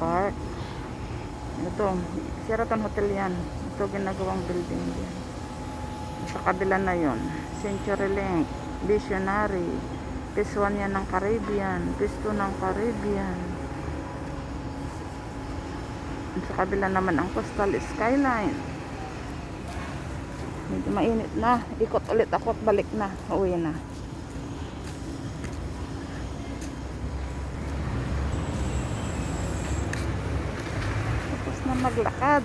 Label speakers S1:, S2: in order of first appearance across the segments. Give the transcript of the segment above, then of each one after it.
S1: Park. Ito, Sheraton Hotel yan. Ito ginagawang building yan. Sa kabila na yon, Century Link, Visionary, Phase 1 yan ng Caribbean, Phase 2 ng Caribbean. Sa kabila naman ang Coastal Skyline. Medyo mainit na. Ikot ulit ako at balik na. Uwi na. Tapos na maglakad.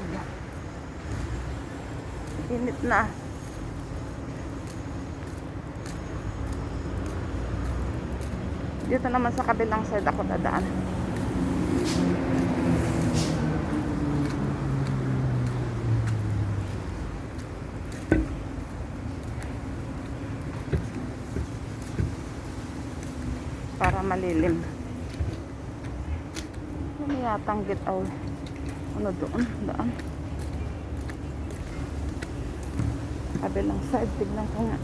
S1: Init na. Dito naman sa kabilang side ako dadaan. Para malilim. Ano yatang get out? Ano doon? Daan. Kabilang side. Tignan ko nga.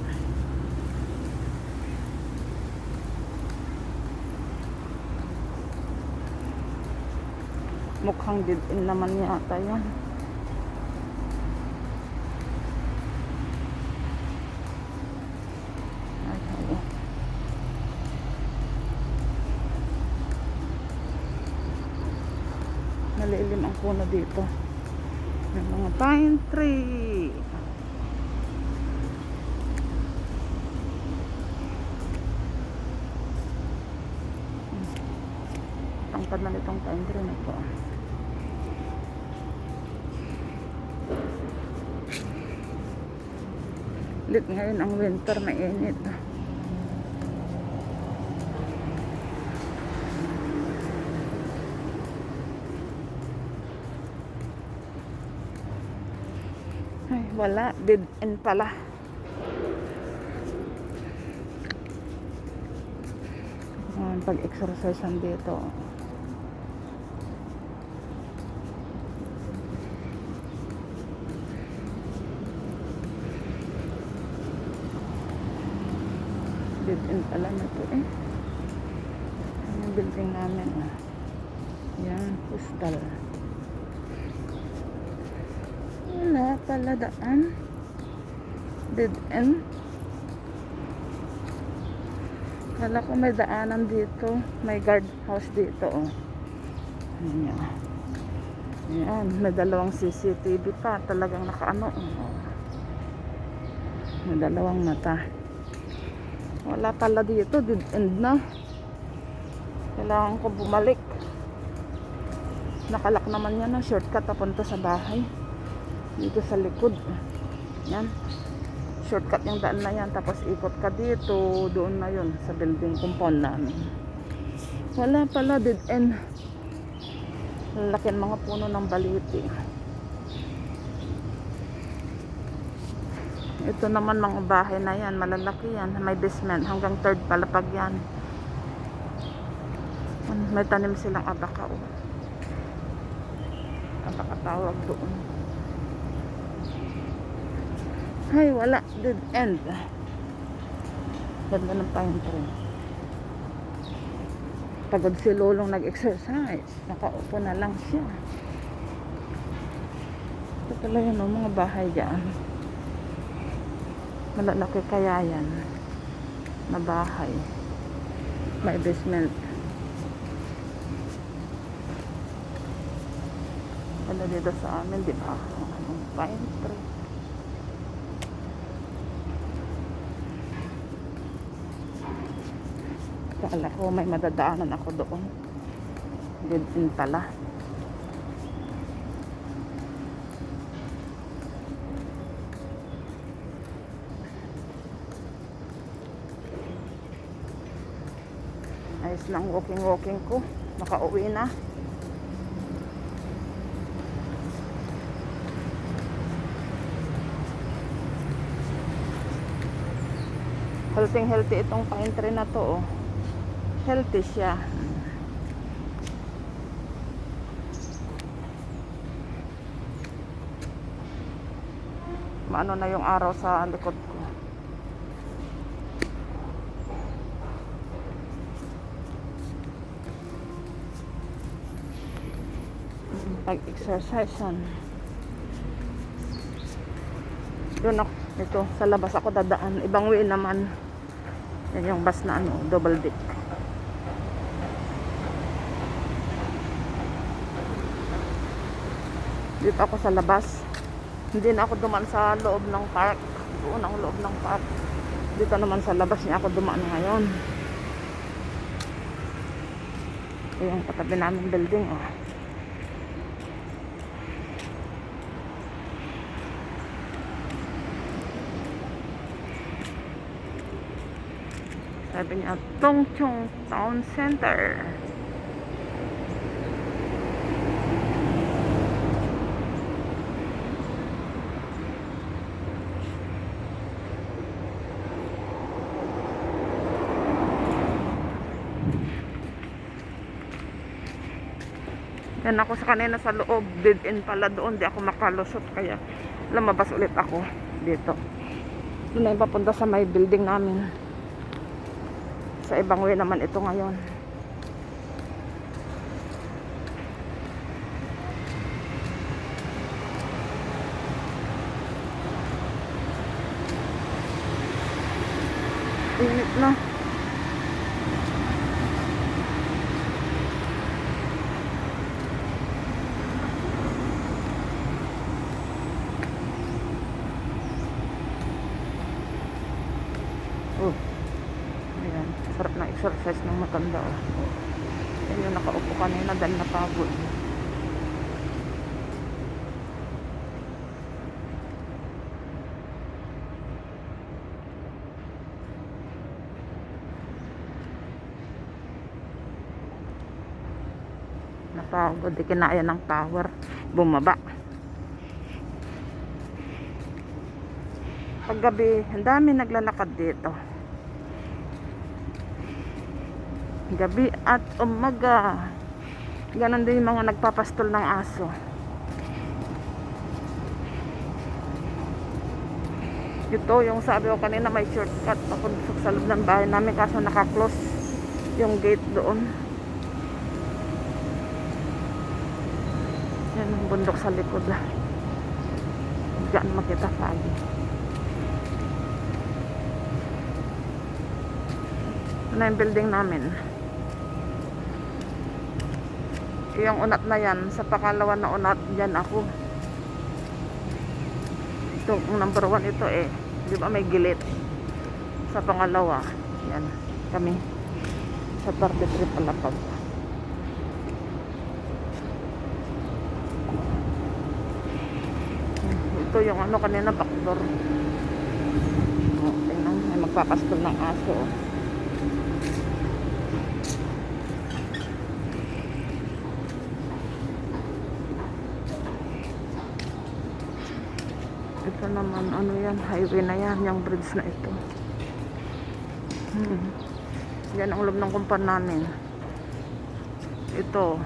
S1: Mukhang dead end naman yata yan. Ay, oo. Nalilim ang puno dito. May mga pine tree. Tangkad na nitong pine tree na to. Lit ngayon ang winter, mainit. Ay, wala. Dead end pala. Ayan, pag-exercise dito. Dead end pala na to eh. Ano yung building namin ah. Yan, postal. Wala pala daan. Dead end. Kala ko may daanan dito. May guard house dito. Oh. Ayan. Ayan. May dalawang CCTV pa. Talagang nakaano. Oh. May dalawang mata. Wala pala dito. Dead end na. Kailangan ko bumalik. Nakalak naman yan. No? Shortcut papunta sa bahay dito sa likod. Yan. Shortcut yung daan na yan tapos ikot ka dito doon na yun sa building compound namin wala pala dead end. Laki ang mga puno ng baliti. Ito naman mga bahay na yan malalaki yan. May basement hanggang third palapag yan. May tanim silang abaka oh. abaka tawag doon ay, wala. Dead end. Ganda ng pine tree. Pagod si Lolong nag-exercise. Nakaupo na lang siya. Ito pala yun, oh, mga bahay dyan. Malalaki kaya yan. Na bahay. May basement. Ano dito sa amin, di ba? Anong pine tree. Kala ko may madadaanan ako doon. Dead end pala. Ayos lang walking-walking ko. Makauwi na. Healthy healthy itong pine tree na to oh. Healthy siya. Maano na yung araw sa likod ko. Pag-exercise yan. Yun ako, ito, sa labas ako dadaan. Ibang way naman. Yan yung bus na ano, double deck. Dito ako sa labas. Hindi na ako dumaan sa loob ng park. Doon ang loob ng park. Dito naman sa labas niya ako dumaan ngayon. Yung katabi namin building. Oh. Sabi niya, Tongchong Town Center. Yan ako sa kanina sa loob, dead end pala doon, di ako makalusot kaya lumabas ulit ako dito. Doon na papunta sa may building namin. Sa ibang way naman ito ngayon. Init na. Oh. Ayan. Sarap na exercise ng matanda. Oh. Yan yung nakaupo kanina dahil napagod. Napagod. Di kinaya ng power. Bumaba. Paggabi, ang dami naglalakad dito. Gabi at umaga. Ganon din yung mga nagpapastol ng aso. Ito, yung sabi ko kanina may shortcut papunta sa loob ng bahay namin kaso nakaklose yung gate doon. Yan ang bundok sa likod. Diyan makita. Ito na yung building namin. Yung unat na yan, sa pakalawa na unat, dyan ako. Ito, number one ito eh. Di ba may gilit? Sa pangalawa, yan, kami. Sa 33 palapag. Ito yung ano kanina, backdoor. Oh, tingnan, magpapastol ng aso. oh. Ito naman, ano yan, highway na yan, yung bridge na ito. Hmm. Yan ang loob ng kumpan namin. Ito,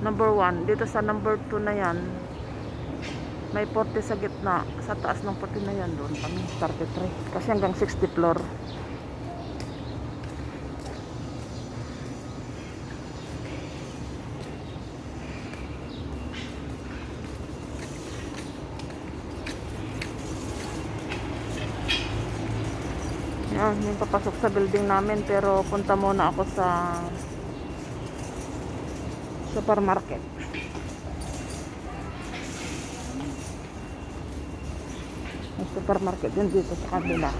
S1: number one, dito sa number two na yan, may 40 sa gitna. Sa taas ng 40 na yan, doon kami, 33. Kasi hanggang 60 floor. Yan, yung papasok sa building namin pero punta muna ako sa supermarket. May supermarket din dito sa kabila.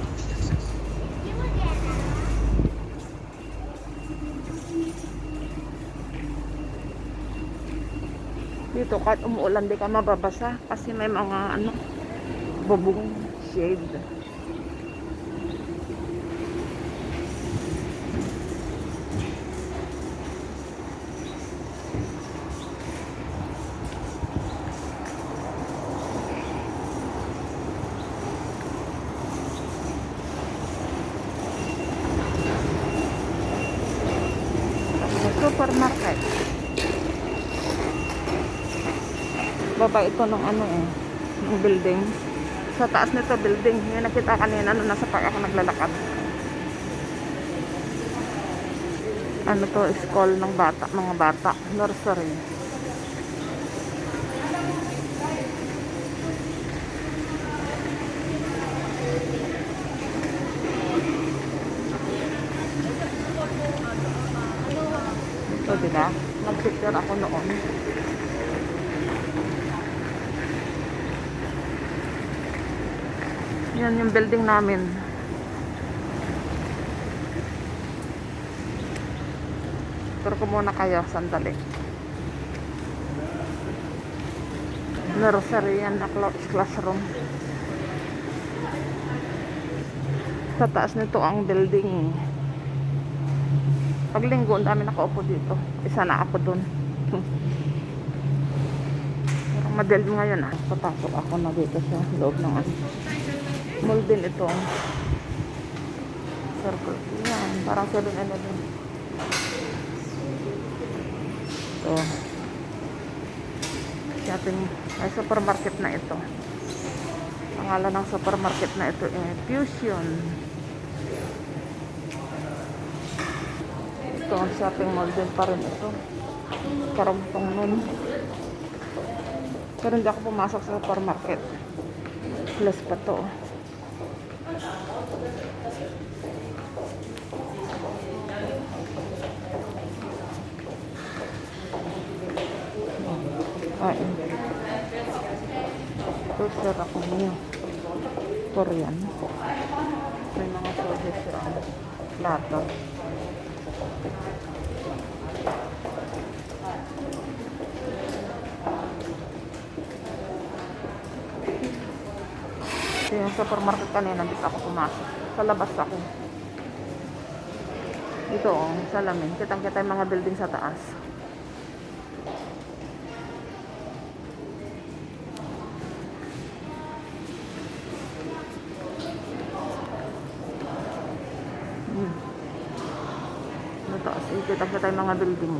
S1: Dito kahit umuulan di ka mababasa kasi may mga ano bubong shade. baba ito ng ano eh, ng building. Sa taas nito building. Yung nakita kanina nung nasa park ako naglalakad. Ano to, school ng bata, mga bata, nursery. Ito, diba? Nag-picture ako noon. Yan yung building namin. Pero ko muna kayo, sandali. Nursery yan na cla- classroom. Sa taas nito ang building. Pag linggo, ang dami nakaupo dito. Isa na ako dun. Parang madilim ngayon ah. Papasok ako na dito sa loob ng ano. Mall din ito. Circle. Yan, parang 7-Eleven. Ito. Shopping. Ay, supermarket na ito. Pangalan ng supermarket na ito eh, Fusion. Ito, shopping mall din pa rin ito. Karumpong nun. Pero hindi ako pumasok sa supermarket. Plus pa to. Ay. Toaster ako niyo. Korean. May mga sodas sa plato. Ito yung supermarket kanina, dito ako pumasok. Sa labas ako. Ito oh, salamin. Kitang-kita yung mga building sa taas. Hmm. Sa taas, kitang-kita yung mga building.